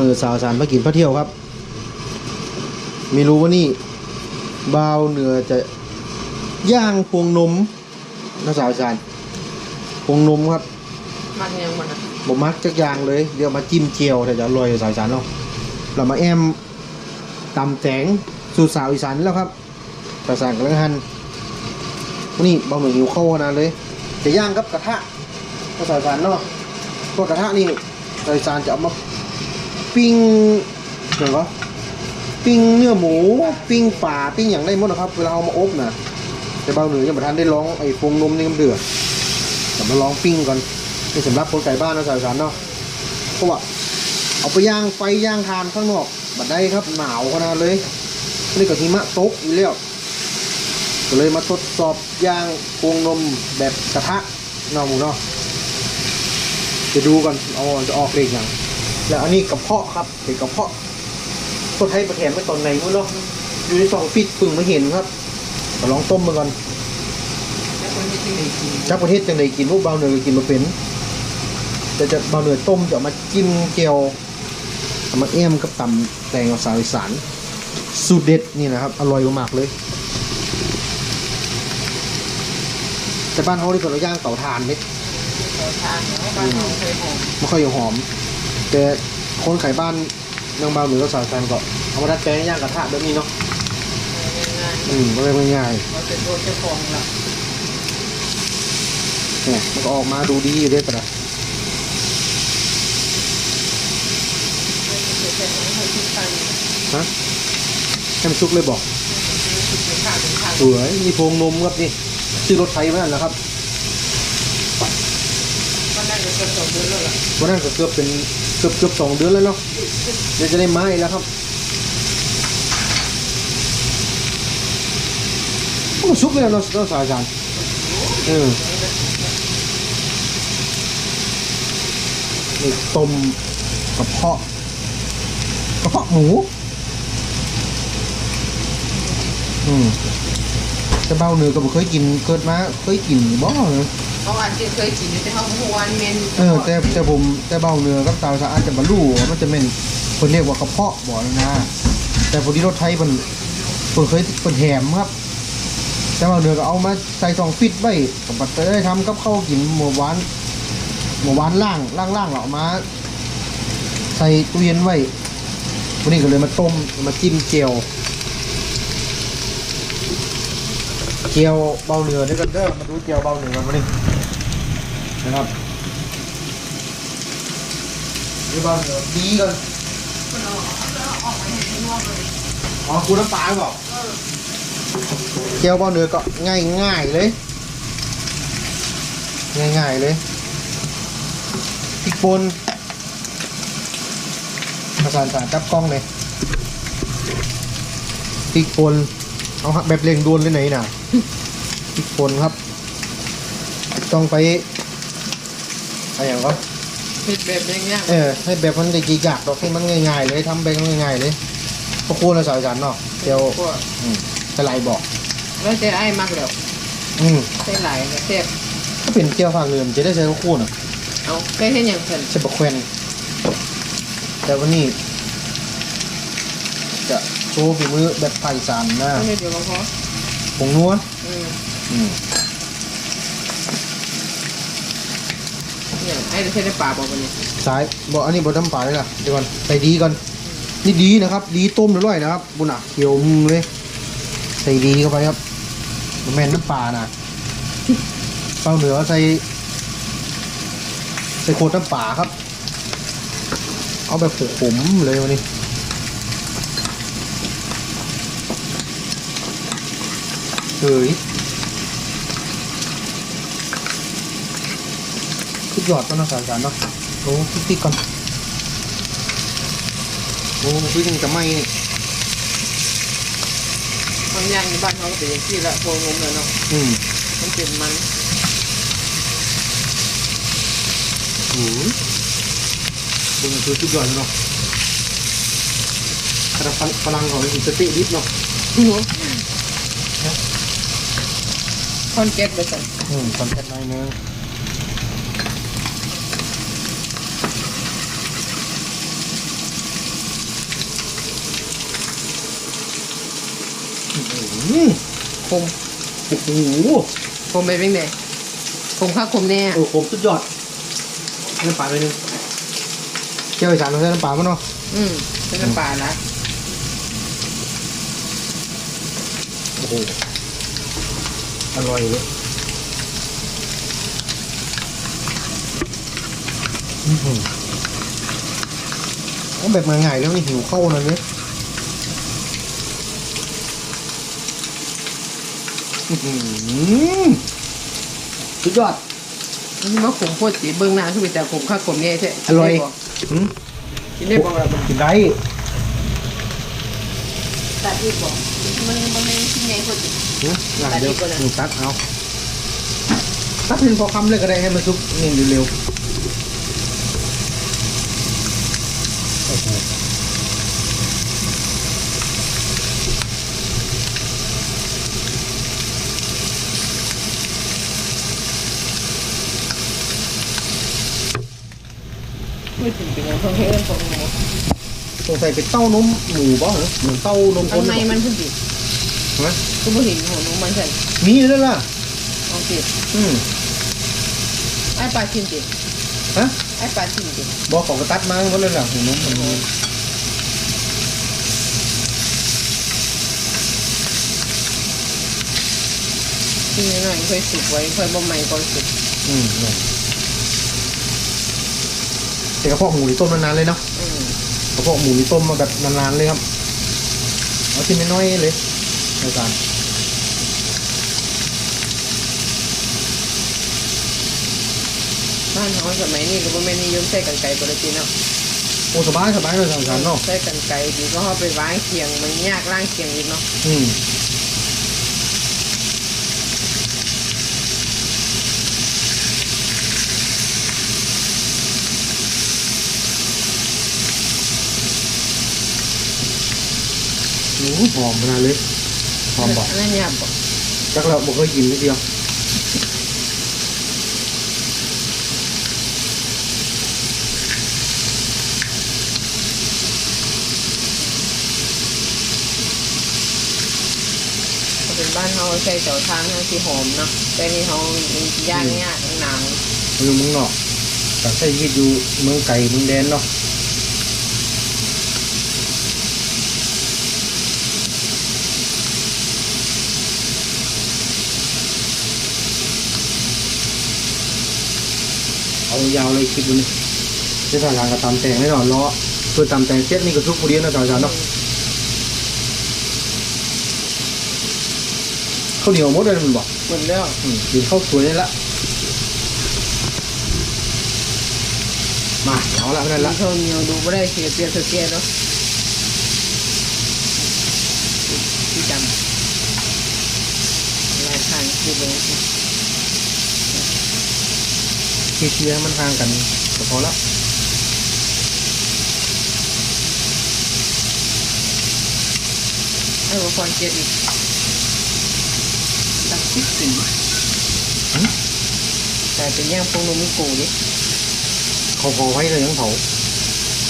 ดีครับเมาเหนือสาวสารพระกินพระเที่ยวครับ ไม่รู้ว่านี่บาวเหนือจะย่างพวงนมนะสาวสารพวงนมครับมันยังมันอะผมมักจักอย่างเลยเดี๋ยวมาจิ้มเจียวแต่จะอร่อยสาวสารเนาะเรามาแอมตำแตงสูตรสาวอีสานแล้วครับสาวสารกำลังหันนี่บาวเหนือหิวข้าวนะเลย จะย่างกับกระทะนะสาวสารเนาะตัวกระทะนี่สาวสารจะเอามา ปิ้งเดี๋ยวปิ้งเนื้อหมู ปิ้งป่าปิ้งอย่างได้หมดนะครับ เวลาเอามาอบนะแต่บาหนึ่งยังไม่ทันได้ลองไอ้ฟงนมนี่มันเดือดแต่มาลองปิ้งก่อนนี่สำหรับคนไก่บ้านนะสาวสารเนาะเพราะว่าเอาไปย่างไฟย่างทานข้างนอกบัดได้ครับหนาวขนาดเลยนี่ก็หิมะตกอยู่แล้วก็เลยมาทดสอบย่างฟงนมแบบกระทะเนาะหมูเนาะจะดูก่อนเอาจะออกเลขอย่าง แล้วอันนี้กระเพาะครับเป็นกระเพาะตัวไทยประแถมไปตอนไหนมั้งเนาะอยู่ในซองฟิตปึ่งมาเห็นครับมาลองต้มมาก่อนแล้วคนที่ที่ไหนกินจักประเทศจังใดกินพวกเบาเหนือก็กินมาเป็นจะจะเบาเหนือต้มจะเอามาจิ้มเจียวเอามาแอมกับตำแตงกับสาวอีสานสูตรเด็ดนี่นะครับ อร่อยมากๆเลย แต่บ้านเขาที่คนเราย่างเตาถ่านนี่ขอทานเนาะบ้านเราเคยหอมไม่ค่อยหอม แต่คนขายบ้านนางเบาเหนือกับสาวอีสานก็เอามาดัดแปลงย่างกระทะแบบนี้เนาะง่ายอืมก็เลยง่ายๆเราเป็นโดนเจ้าของละๆเนี่ยมันก็ออกมาดูดีอยู่ด้วยแต่ละเกิดเป็นของคนที่ตันฮะให้มันซุกเลยบอกคือเป็นข้าวเป็นข้าวสวยมีโพรงนมครับนี่ชื่อรถไฟมานั่นแหละครับก็นั่งอยู่กันสองเดือนแล้วล่ะวันนั้นก็เกือบเป็นเกือบเกือบสองเดือนแล้วเนาะเดี๋ยวจะได้ไม้แล้วครับโอ้ซุกเลยเนาะเนาะสายจานเออนี่ต้มกระเพาะกระเพาะหมู อืม แต่เบ้าเนื้อก็บ่เคยกินเกิดมาเคยกินบ่เนอะเพราะว่าที่เคยกินอยู่แต่เขาหัวนี่เมนเออแต่แต่ผมแต่เบ้าเนื้อกับเตาสะอาดจะบรรลุว่ามันจะเป็นคนเรียกว่ากระเพาะบ่นะแต่พอดีรถไทยมันคนเคยเป็นแถมครับ แต่เบ้าเนื้อก็เอามาใส่ซองฟิตไว้กับบัตรได้ทำกับข้าวกินหมูหวานหมูหวานล่างล่างล่างๆเราเอามา ใส่ตู้เย็นไว้วันนี้ก็เลยมาต้มมาจิ้มเจียว เจียวเบาเหนือด้วยกันเด้อมาดูเจียวเบาเหนือกันมาดินะครับนี่เบาเหนือดีกันอาออกมาให้ข้างนอกเลยอ๋อคูน้ำปลาบอกเจียวเบาเหนือก็ง่ายง่ายๆเลย ง่ายง่ายๆเลยพริกป่นมาสานสานจับกล้องเลยพริกป่นเอาแบบเร่งด่วนเลยไหนน่ะ พริกป่นครับ ต้องไปอะไรอย่างก็เผ็ดแบบนี้เนี่ยเออให้แบบมันได้กี่อยากดอกให้มันง่ายๆเลยทำแบบง่ายๆเลยพวกคุณนะสาวจันเนาะเดี๋ยวพวกอืมสไลด์บอก แล้วแต่ไอ้มากแล้วอืมใส่หลายแล้วแซ่บถ้าเป็นเจียวฝากเงินจะได้ใช้พวกคุณอะเอาใส่ให้อย่างเพิ่นใช้บะแควนแต่วันนี้ จะโชว์ฝีมือแบบไผ่สานนะเอาเดี๋ยวก็พอผ งนัวอืมอืมเนี่ยไอ้จะใช้ในป่าบอกวันนี้สายบอกอันนี้บอทำปลาเลยล่ะเดี๋ยวก่อนใส่ดีก่อนนี่ดีนะครับ ดีต้มอร่อยนะครับบุญอะเขียวมุมเลย ใส่ดีเข้าไปครับบ่แม่นน้ำปลานะเปล่าเหนือใส่ใส่โคตรน้ำปลาครับ เอาแบบขมๆเลยวันนี้ เฮ้ยทุกยอดก็น่าสงสารเนาะโอ้ติ๊กๆก่อนโอ้พี่ยังจะไหม่นี่บางอย่างในบ้านเขาก็เป็นอย่างที่ละพวงงมเลยเนาะอืมมันเป็นมันโอ้ยดึงคือทุกยอดเลยเนาะกระฟันพลังของมันสติดิบเนาะ คนเก็ตไปสิอืมคอนเก็ต์น้อยนึงอืมคมโอ้โหคมไปเป็นไงคมข้าคมแน่โอ้คมสุดยอดน้ำปลาไปหนึ่งเจียวอีสานต้องใช้น้ำปลามั้งเนาะอืมใช้นน้ำปลานะโอ้โห อร่อยเลยอื้อหือเอาแบบง่ายๆแล้วนี่หิวเข้าเลยเนี่ยอื้อหือสุดยอดนี่มาขมโคตรสีเบิ้งหน้าคือเป็นแต่ขมคักขมแน่ใช่อร่อยอืมกินได้บอกแบบกินได้ ตัดอีกบอกมันมันไม่ชิ้นใหญ่โคตรหืมหลังเดียวตัดอีกก่อนนะหนูตัดเอาตัดเป็นพอคำเลยก็ได้ให้มันซุกนี่เร็วๆโอ้โหพูดถึ งเป็นอย่างเพิ่งเพิ่มของหมูสงสัยเป็นเต้านมหมูบ้างเหรอเหมือนเต้านมคข้างนในมันขึ้นดิฮะก็ไม่เห็นหัวหนูมันใช่มีด้วยล่ะโอเคอืมไอ้ปลาชิมดิฮะไอ้ปลาชิมดิบอกของกระตัดมาหมดเลยล่ะหัวนมมันมีชิมหน่อยค่อยสุกไว้ค่อยบ่ใหม่ก่อนสุกอืมเนี่ยแต่กระเพาะหมูนี่ต้มนานๆเลยเนาะอืมกระเพาะหมูนี่ต้มมาแบบนานๆเลยครับเอาชิ้นน้อยๆเลยในการบ้านเขาสมัยนี้ก็บ่แม่นนิยมใส่กันไก่ปกติเนาะโอ้สบายสบายเลยสงสารเนาะใส่กันไก่ดีก็เอาไปวางเคียงมันยากล่างเคียงอีกเนาะอืม โอ้โหหอมขนาดเลยหอมบอกอันนั้นยากบ่จักเราบอกเคยกินนิดเดียวถ้าเป็นบ้านเขาใส่เต่าทางเขาที่หอมเนาะแต่นี่เขาย่างยากหนาวอยู่เมืองนอกแต่ใช้ชีวิตอยู่เมืองไก่เมืองแดนเนาะ ยาวเลยคลิปดูนี่จะถ่ายทางกับตำแตงแน่นอนล้อเพื่อตำแตงเซ็ตนี่ก็ทุกคนเดียวนะสาวๆเนาะข้าวเหนียวหมดเลยมันบอกหมดแล้วอืมกินข้าวสวยได้ละมาเอาละนั่นมีละข้าวเหนียวดูไม่ได้เสียเปรียบเสียเปรียบเนาะที่จำลายทางคือเลย เชียร์ๆมันห่างกันก็พอละไอ้หัวคอนเจ็ดอีกตักซิกสีกลายเป็นย่างพวกนมกูดิเขาพอไว้เลยยังเผา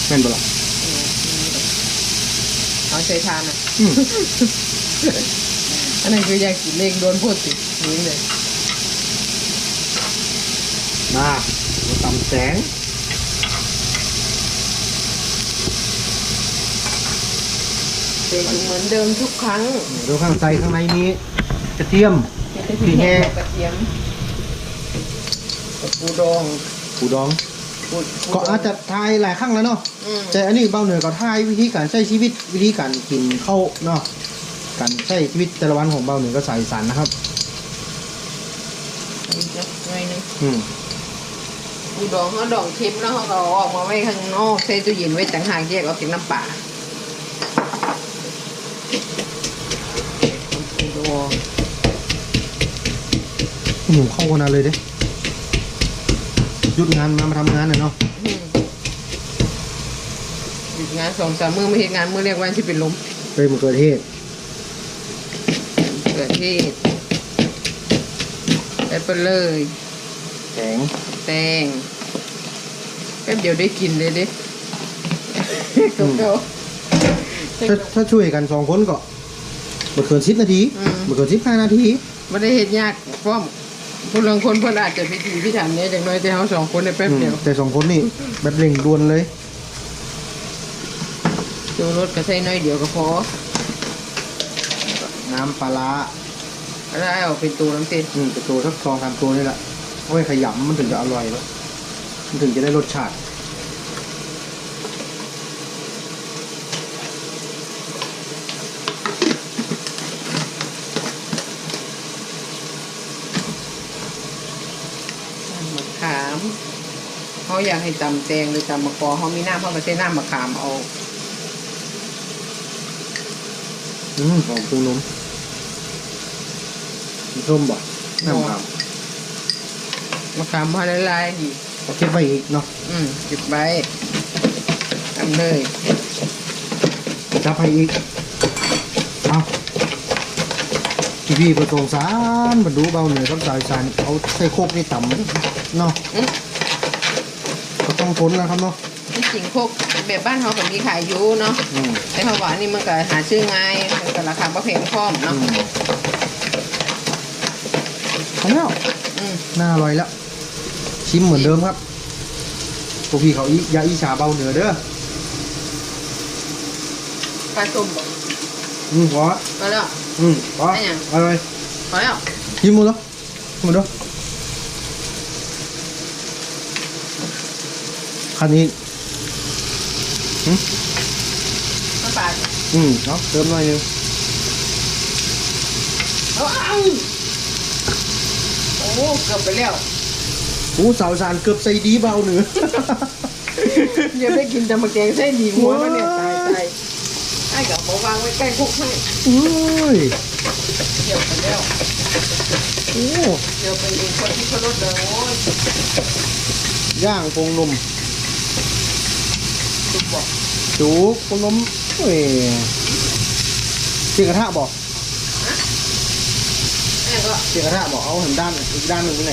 แม่นบ่ล่ะอืมเอาใช้ทานอะอืมอันนั้นคืออยากกินเลขโดนพูดสินี่เลย มาเราตำแสงเป็นเหมือนเดิมทุกครั้งดูข้างในข้างในมีกระเทียมสีแห้งกระเทียมกับปูดองปูดองปูปูก็อาจจะทายหลายครั้งแล้วเนาะอืมแต่อันนี้เบ้าเหนือก็ทายวิธีการใช้ชีวิตวิธีการกินข้าวเนาะการใช้ชีวิตแต่ละวันของเบ้าเหนือก็ใส่สารนะครับอีกนะหน่อยหนึงอืม ปูดองเขาดองทิพย์แล้วเขาก็เอาออกมาไว้ข้างนอกใส่ตู้เย็นไว้ต่างหากแยกออกจากน้ำปลาปูดองหนูเข้ากันนะเลยเด้หยุดงานมามาทำงานน่ะเนาะอืมหยุดงานสองสามมื้อไม่เห็นงานมื้อเรียกวันที่เป็นลมไปมะเขือเทศเกิดที่ไปไปเลยแข็ง แตงแป๊บเดียวได้กินเลยเด้ก็ถ้าถ้าช่วยกันสองคนก็บ่เกิน10นาทีอืมบ่เกิน15นาทีไม่ได้เห็นยากพร้อมคนบางคนเพิ่นอาจจะพิธีพิถันเนี่ยจากน้อยแต่เขาสองคนในแป๊บเดียวอืมแต่สองคนนี่แบบเร่งด่วนเลยจูรถก็ใส่น้อยเดียวก็พอน้ำปลาร้าแล้วเอาเป็นตัวน้ำเต้นอืมเป็นตัวสักสองสามตัวนี่แหละเอา ไว้ขยำมันถึงจะอร่อยแล้วมันถึงจะได้รสชาติมะขามเขาอยากให้ตำแตงหรือตำมะกอเขามีน้ำเขาก็ใช้น้ำมะขามเอาอืมหอมปรุงนมมีส้มบ่น้ำขาม มะขามพอละลายดีเอาเก็บไว้อีกเนาะอืมเก็บไว้ทำเลยจับให้อีกเอาพี่พี่ประตงสารบรรดุเบาเหนือกับสายสารเอาใส่โคกนี่ต่ำเนาะอืมก็ต้องทนแล้วครับเนาะที่จริงพวกแบบบ้านเขาก็มีขายอยู่เนาะอืมแต่เขาว่านี่มันก็หาซื้อง่ายมันก็ราคาประเพงพร้อมอืเนาะมพอแล้วอืม น่าอร่อยแล้ว ชิมเหมือนเดิมครับพวกพี่เขาอีอยาอีชาเบาเหนือเด้อปลาส้มบอกอืมพอก็แล้วอืมพอได้ยังอร่อยพอแล้วชิมหมดแล้วหมดแล้วคันนี้น้ำปลาอืมเนาะเติมหน่อยหนึงเอาเอาโอ้เกือบไปแล้ว อู้สาวสารเกือบใส่ดีเบาเหนือยังไม่กินแต่มาแกงไส้ดีหัวมันเนี่ยตายตายไอ้กับมาวางไว้ใกล้คุกให้อุ้ยเดี๋ยวไปแล้วโอ้เดี๋ยวไปเองคนที่เขารถเลยโอ้ยย่างพงนมถูกบอกจูพงนมเอ้ยเสียกระทะบอกแม่ก็เสียกระทะบอกเอาเห็นด้านอีกด้านหนึ่งไปไหน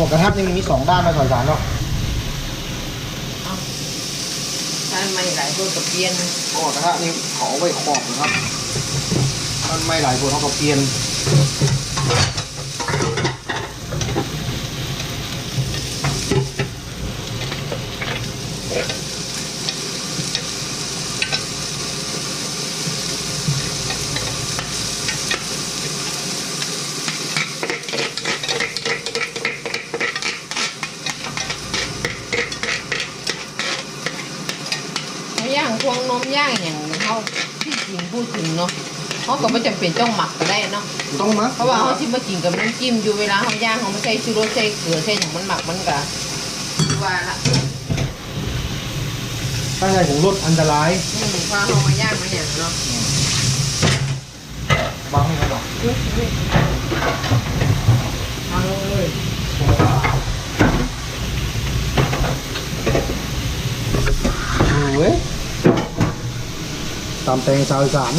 บอกระทะยังมีสองด้านนะสาวสารเนาะเอาถ้าไม่หลายคนกับเพียนอ๋อกระทะนี่ขอไว้ขอบนะครับมันไม่หลายคนเขาก็เพียน วงนมย่างอย่างเขาที่จริงพูดถึงเนาะเขาก็ไม่จำเป็นต้องหมักก็ได้เนาะต้องมั้ยเพราะว่าเขาที่มากินกับน้ำจิ้มอยู่เวลาเขาย่างเขาไม่ใส่ชูรสใส่เกลือใส่อย่างมันหมักมันกะว่าละถ้าใช่ของรถอันตรายอืมพาเขามาย่างมาอย่างเนาะบางให้หรอกเอาเลยโอ้ย ตามแตงสาวอีสาน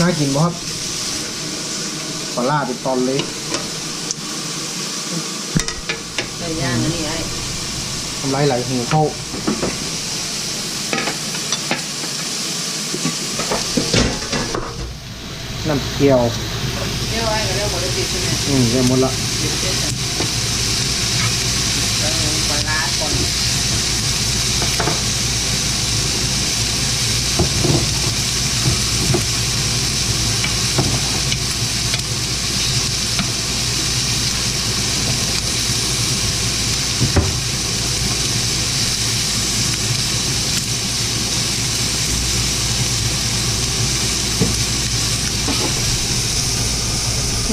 น่ากินบ่ครับปลาล่าเป็นตอนเลยใส่ย่างอันนี้ไอ้ทำลายไหลหูเข้าน้ำเกี๊ยวเรียกว่าไอ้ก็เรียกหมดเลยติดใช่ไหมอืมได้หมดละ ติดเส้นกันแล้วเอาปลาร้าก่อน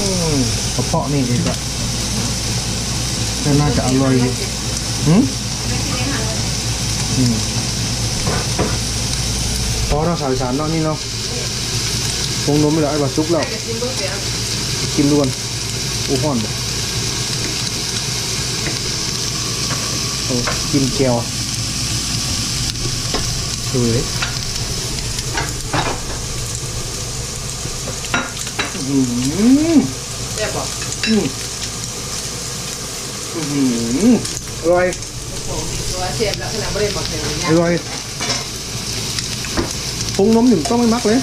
อืมกระ เพาะนี่ดีกว่าแต่น่าจะอร่อยอยู่หืมอืมพอเราสาวอีสานเนาะนี่เนาะคงนมไม่ได้ไอ้บาซุกแล้วจะกินเบื้องเดียวกินด่วนอู้ห่อนบ่โอ้กินแก้วดูเลยอืม แซ่ป่ะอืมอืมอร่อยผมตัวเสียบขนาดไม่ได้หมักเลยอร่อยพงนมหนึ่งต้องไม่มักเลย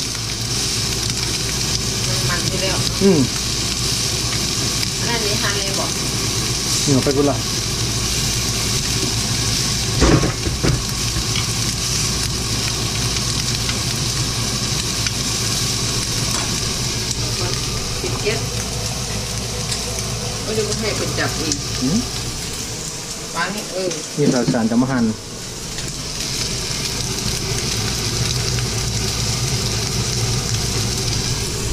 มันไปแล้วอืมอันนั้นหทานเลยบอกเหนียวไปกุหลาบ จับอีกอืมวางนี่เออนี่สาวสารจะมาหั่น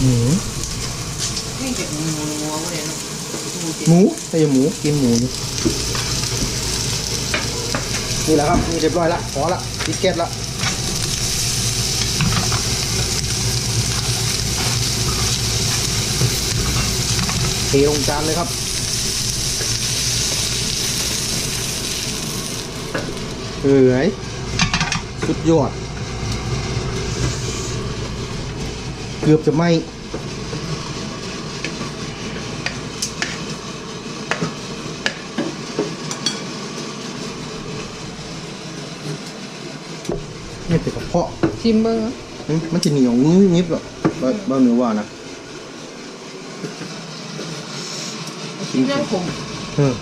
หมูนี่จะหมูหมูหมูเลยเนาะหมูจิหมูไม่ใช่หมูกินหมูนี่นี่แหละครับนี่เรียบร้อยละพอละติดแก๊สละเทลงจานเลยครับ เอ้ยสุดยอด เกือบจะไหมนี่เป็นกระเพาะชิมเบิ้งอืมมันจะเหนียวงึ้งงิบหรอกบ้าบ้าเนื้อว่านะชิมน้ำขมเออ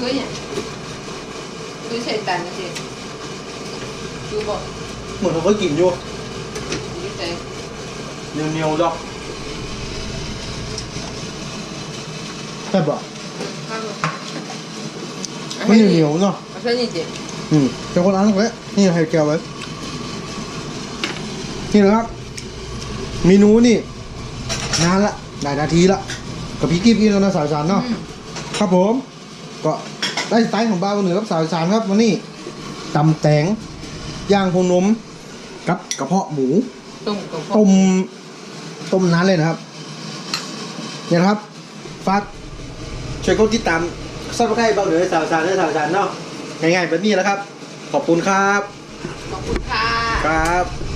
เนื้อเนี่ยเนื้อใส่ตันสิดูบอกเหมือนเขาเคยกินอยู่นี่ใส่เหนียวเหนียวๆดอกใช่ปะข้าวมันเหนียวเหนียวๆเนาะเอาใส่นี่เจ็บอืมเป็นคนร้านไว้นี่ให้แกวไว้ นี่นะครับเมนูนี่ นานละหลายนาทีละ กับพี่กิ๊บอีกแล้วนะสาวสารเนาะ ครับผม ก็ได้สไตล์ของบ้านเหนือกับสาวสารครับวันนี้ตำแตงย่างพงนมกับกระเพาะหมูต้มกับต้มต้มนานเลยนะครับเนี่ยนะครับฝากช่วยกดติดตามซับสไครต์บ้างเหนือสาวสารและสาวสารเนาะง่ายๆแบบนี้แหล้วครับ ขอบคุณครับ ขอบคุณค่ะ ครับ